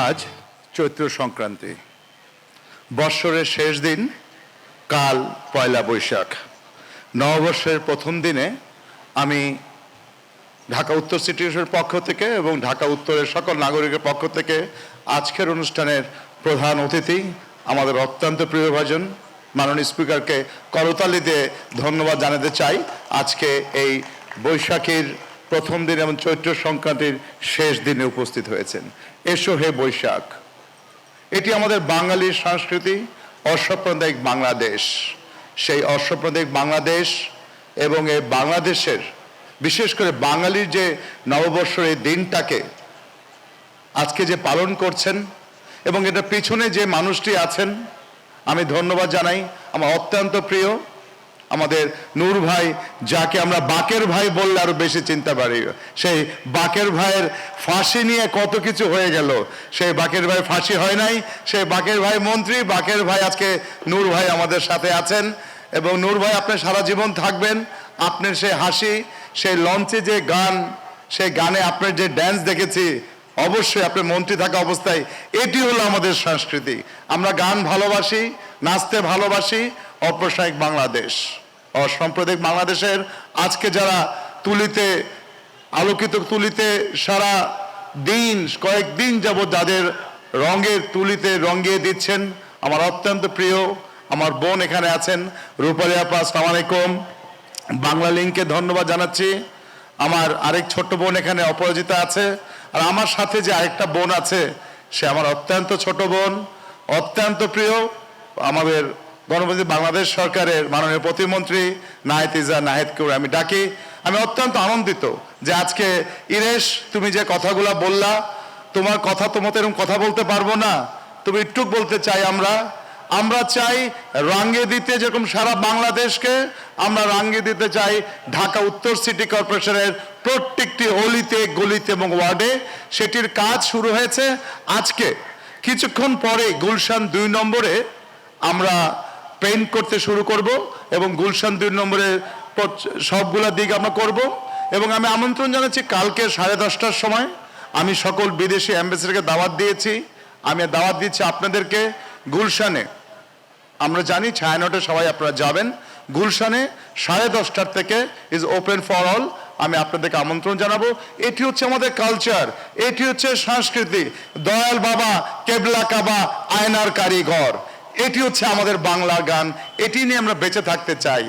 আজ চৈত্র সংক্রান্তি। বৎসরের শেষ দিন, কাল পয়লা বৈশাখ। নববর্ষের প্রথম দিনে আমি ঢাকা উত্তর সিটি পক্ষ থেকে এবং ঢাকা উত্তরের সকল নাগরিকের পক্ষ থেকে আজকের অনুষ্ঠানের প্রধান অতিথি, আমাদের অত্যন্ত প্রিয়ভাজন মাননীয় স্পিকারকে করতালি দিয়ে ধন্যবাদ জানাতে চাই আজকে এই বৈশাখীর প্রথম দিন এবং চৈত্র সংক্রান্তির শেষ দিনে উপস্থিত হয়েছেন। এসো হে বৈশাখ। এটি আমাদের বাঙালির সংস্কৃতি, অসাম্প্রদায়িক বাংলাদেশ। সেই অসাম্প্রদায়িক বাংলাদেশ এবং এই বাংলাদেশের, বিশেষ করে বাঙালির যে নববর্ষের এই দিনটাকে আজকে যে পালন করছেন এবং এটা পিছনে যে মানুষটি আছেন, আমি ধন্যবাদ জানাই। আমার অত্যন্ত প্রিয় আমাদের নূর ভাই, যাকে আমরা বাকের ভাই বললে আরও বেশি চিন্তা পারি সেই বাকের ভাইয়ের ফাঁসি নিয়ে কত কিছু হয়ে গেল। সেই বাকের ভাই ফাঁসি হয় নাই। সেই বাকের ভাই মন্ত্রী, বাকের ভাই আজকে নূর ভাই আমাদের সাথে আছেন। এবং নূর ভাই, আপনি সারা জীবন থাকবেন। আপনার সেই হাসি, সেই লঞ্চে যে গান, সেই গানে আপনার যে ড্যান্স দেখেছি, অবশ্যই আপনি মন্ত্রী থাকা অবস্থায় এটি হলো আমাদের সংস্কৃতি। আমরা গান ভালোবাসি, নাচতে ভালোবাসি অপ্রসায়িক বাংলাদেশ। অসাম্প্রদায়িক বাংলাদেশের আজকে যারা তুলিতে, আলোকিত তুলিতে সারা দিন, কয়েকদিন যাবৎ যাদের রঙের তুলিতে রঙিয়ে দিচ্ছেন, আমার অত্যন্ত প্রিয়, আমার বোন এখানে আছেন, রূপালী আপা, আসসালামু আলাইকুম। বাংলা লিঙ্ককে ধন্যবাদ জানাচ্ছি। আমার আরেক ছোট্ট বোন এখানে অপরাজিতা আছে, আর আমার সাথে যে আরেকটা বোন আছে, সে আমার অত্যন্ত ছোট বোন, অত্যন্ত প্রিয়, আমাদের গণপ্রজাতন্ত্রী বাংলাদেশ সরকারের মাননীয় প্রতিমন্ত্রী নাহিদ ইজা আমি ডাকি। আমি অত্যন্ত আনন্দিত যে আজকে, ইরেশ, তুমি যে কথাগুলা বললা, তোমার কথা তো এরকম কথা বলতে পারব না। তুমি একটু বলতে চাই আমরা। আমরা চাই রাঙ্গে দিতে যেরকম সারা বাংলাদেশকে, আমরা রাঙ্গে দিতে চাই ঢাকা উত্তর সিটি কর্পোরেশনের প্রত্যেকটি অলিতে, গলিতে এবং ওয়ার্ডে। সেটির কাজ শুরু হয়েছে আজকে। কিছুক্ষণ পরে গুলশান দুই নম্বরে আমরা পেইন্ট করতে শুরু করব এবং গুলশান দুই নম্বরে সবগুলা দিক আমরা করব। এবং আমি আমন্ত্রণ জানাচ্ছি কালকে সাড়ে দশটার সময় আমি সকল বিদেশি অ্যাম্বাসিডারকে দাওয়াত দিয়েছি। আমি দাওয়াত দিচ্ছি আপনাদেরকে গুলশানে। আমরা জানি ছায়ানটে সবাই আপনারা যাবেন। গুলশানে সাড়ে দশটার থেকে ইজ ওপেন ফর অল আমি আপনাদেরকে আমন্ত্রণ জানাব। এটি হচ্ছে আমাদের কালচার এটি হচ্ছে সংস্কৃতি দয়াল বাবা কেবলা কাবা আয়নার কারিঘর এটি হচ্ছে আমাদের বাংলা গান। এটি নিয়ে আমরা বেঁচে থাকতে চাই।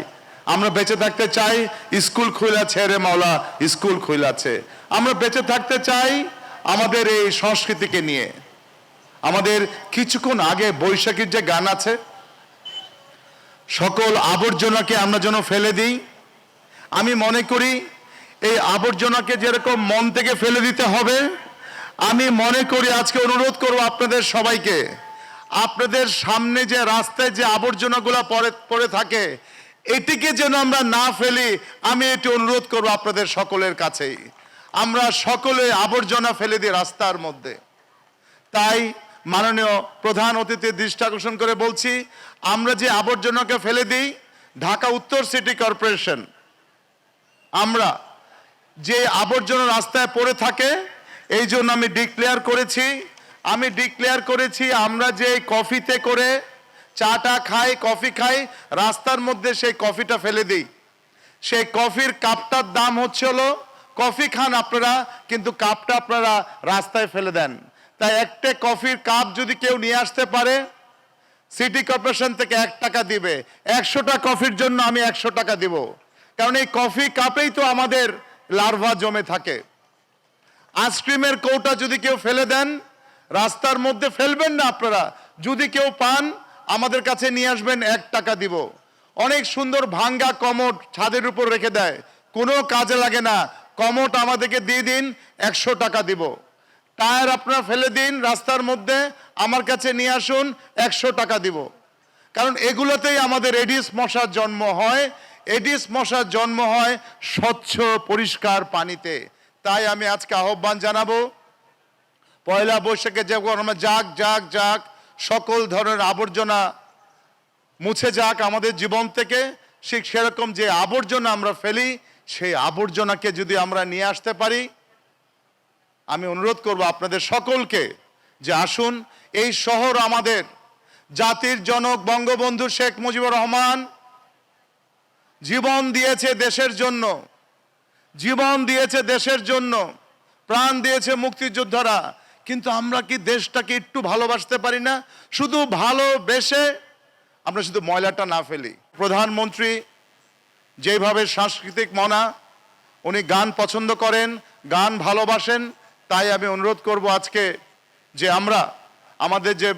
আমরা বেঁচে থাকতে চাই, স্কুল খুলেছে রে মাওলা, স্কুল খুলেছে আমরা বেঁচে থাকতে চাই আমাদের এই সংস্কৃতিকে নিয়ে। আমাদের কিছুক্ষণ আগে বৈশাখীর যে গান আছে, সকল আবর্জনাকে আমরা যেন ফেলে দিই। আমি মনে করি এই আবর্জনাকে যেরকম মন থেকে ফেলে দিতে হবে, আমি মনে করি আজকে অনুরোধ করব আপনাদের সবাইকে আপনাদের সামনে যে রাস্তায় যে আবর্জনাগুলো পড়ে পড়ে থাকে, এটিকে যেন আমরা না ফেলি, আমি এটি অনুরোধ করব আপনাদের সকলের কাছেই। আমরা সকলে আবর্জনা ফেলে দিই রাস্তার মধ্যে। তাই মাননীয় প্রধান অতিথির দৃষ্টি আকর্ষণ করে বলছি, আমরা যে আবর্জনাকে ফেলে দিই, ঢাকা উত্তর সিটি কর্পোরেশন, আমরা যে আবর্জনা রাস্তায় পড়ে থাকে, এই জন্য আমি ডিক্লেয়ার করেছি আমি ডিক্লেয়ার করেছি, আমরা যে কফিতে করে চাটা খাই কফি খাই, রাস্তার মধ্যে সেই কফিটা ফেলে দিই। সেই কফির কাপটার দাম হচ্ছে হলো কফি খান আপনারা, কিন্তু কাপটা আপনারা রাস্তায় ফেলে দেন। তাই একটা কফির কাপ যদি কেউ নিয়ে আসতে পারে সিটি কর্পোরেশন থেকে এক টাকা দিবে। একশোটা কফির জন্য আমি একশো টাকা দিব। কারণ এই কফি কাপেই তো আমাদের লার্ভা জমে থাকে। আইসক্রিমের কৌটা যদি কেউ ফেলে দেন রাস্তার মধ্যে ফেলবেন না আপনারা। যদি কেউ পান, আমাদের কাছে নিয়ে আসবেন, এক টাকা দিব। অনেক সুন্দর ভাঙ্গা কমট ছাদের উপর রেখে দেয়। কোনো কাজে লাগে না। কমট আমাদেরকে দিয়ে দিন, একশো টাকা দিব। টায়ার আপনারা ফেলে দিন রাস্তার মধ্যে, আমার কাছে নিয়ে আসুন, একশো টাকা দিব। কারণ এগুলোতেই আমাদের এডিস মশার জন্ম হয়। এডিস মশার জন্ম হয় স্বচ্ছ, পরিষ্কার পানিতে। তাই আমি আজকে আহ্বান জানাব পয়লা বৈশাখে যে আমরা যাক যাক যাক, সকল ধরনের আবর্জনা মুছে যাক আমাদের জীবন থেকে, ঠিক সেরকম যে আবর্জনা আমরা ফেলি, সেই আবর্জনাকে যদি আমরা নিয়ে আসতে পারি, আমি অনুরোধ করব আপনাদের সকলকে যে আসুন, এই শহর আমাদের জাতির জনক বঙ্গবন্ধু শেখ মুজিবুর রহমান জীবন দিয়েছে দেশের জন্য, জীবন দিয়েছে দেশের জন্য, প্রাণ দিয়েছে মুক্তিযোদ্ধারা কিন্তু আমরা কি দেশটাকে একটু ভালোবাসতে পারি না? শুধু ভালোবেসে আমরা শুধু ময়লাটা না ফেলি। প্রধানমন্ত্রী যেভাবে সাংস্কৃতিক মনা, উনি গান পছন্দ করেন, গান ভালোবাসেন, তাই আমি অনুরোধ করব আজকে যে আমরা, আমাদের যে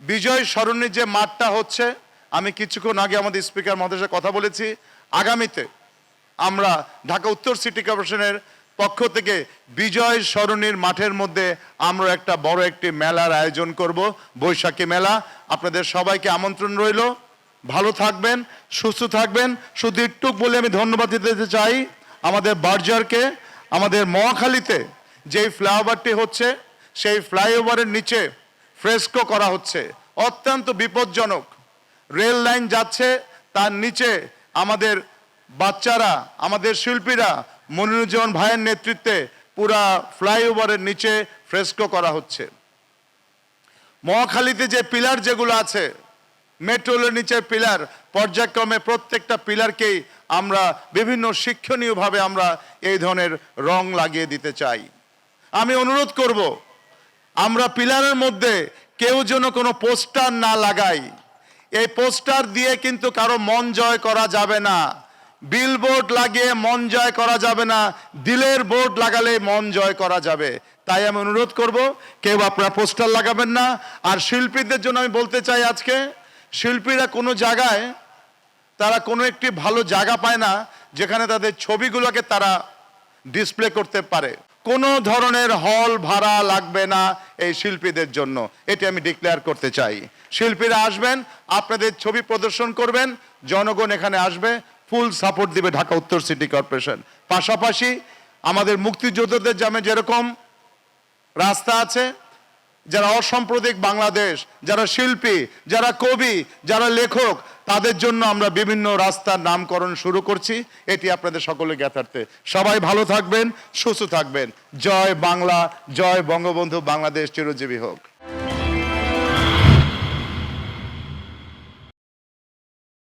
বিজয় সরণির যে মাঠটা হচ্ছে, আমি কিছুক্ষণ আগে আমাদের স্পিকার মহাদের সাথে কথা বলেছি, আগামীতে আমরা ঢাকা উত্তর সিটি কর্পোরেশনের পক্ষ থেকে বিজয় সরণির মাঠের মধ্যে আমরা একটা বড় একটি মেলার আয়োজন করব, বৈশাখী মেলা। আপনাদের সবাইকে আমন্ত্রণ রইল। ভালো থাকবেন, সুস্থ থাকবেন। শুধু একটু বলে আমি ধন্যবাদ দিতে চাই আমাদের বার্জারকে, আমাদের মহাখালীতে যেই ফ্লাইওভারটি হচ্ছে, সেই ফ্লাইওভারের নিচে ফ্রেস্কো করা হচ্ছে। অত্যন্ত বিপজ্জনক। রেল লাইন যাচ্ছে, তার নিচে আমাদের বাচ্চারা, আমাদের শিল্পীরা মনিরুজ্জামান ভাইয়ের নেতৃত্বে পুরা ফ্লাইওভারের নিচে ফ্রেস্কো করা হচ্ছে। মহাখালীতে যে পিলার যেগুলো আছে, মেট্রোলের নিচে পিলার, পর্যায়ক্রমে প্রত্যেকটা পিলারকেই আমরা বিভিন্ন শিক্ষণীয়ভাবে আমরা এই ধরনের রং লাগিয়ে দিতে চাই। আমি অনুরোধ করব, আমরা পিলারের মধ্যে কেউ যেন কোনো পোস্টার না লাগাই। এই পোস্টার দিয়ে কিন্তু কারও মন জয় করা যাবে না। বিলবোর্ড লাগিয়ে মন জয় করা যাবে না, দিলের বোর্ড লাগালে মন জয় করা যাবে। তাই আমি অনুরোধ করব, কেউ আপনারা পোস্টার লাগাবেন না। আর শিল্পীদের জন্য আমি বলতে চাই আজকে, শিল্পীরা কোনো জায়গায়, তারা কোনো একটি ভালো জায়গা পায় না, যেখানে তাদের ছবিগুলোকে তারা ডিসপ্লে করতে পারে। কোনো ধরনের হল ভাড়া লাগবে না এই শিল্পীদের জন্য। এটি আমি ডিক্লেয়ার করতে চাই। শিল্পীরা আসবেন, আপনাদের ছবি প্রদর্শন করবেন, জনগণ এখানে আসবে ফুল সাপোর্ট দিবে ঢাকা উত্তর সিটি কর্পোরেশন। পাশাপাশি আমাদের মুক্তিযোদ্ধাদের জামে যেরকম রাস্তা আছে, যারা অসাম্প্রদায়িক বাংলাদেশ, যারা শিল্পী, যারা কবি, যারা লেখক, তাদের জন্য আমরা বিভিন্ন রাস্তার নামকরণ শুরু করছি। এটি আপনাদের সকলে জ্ঞাতার্থে। সবাই ভালো থাকবেন, সুস্থ থাকবেন। জয় বাংলা, জয় বঙ্গবন্ধু, বাংলাদেশ চিরজীবী হোক।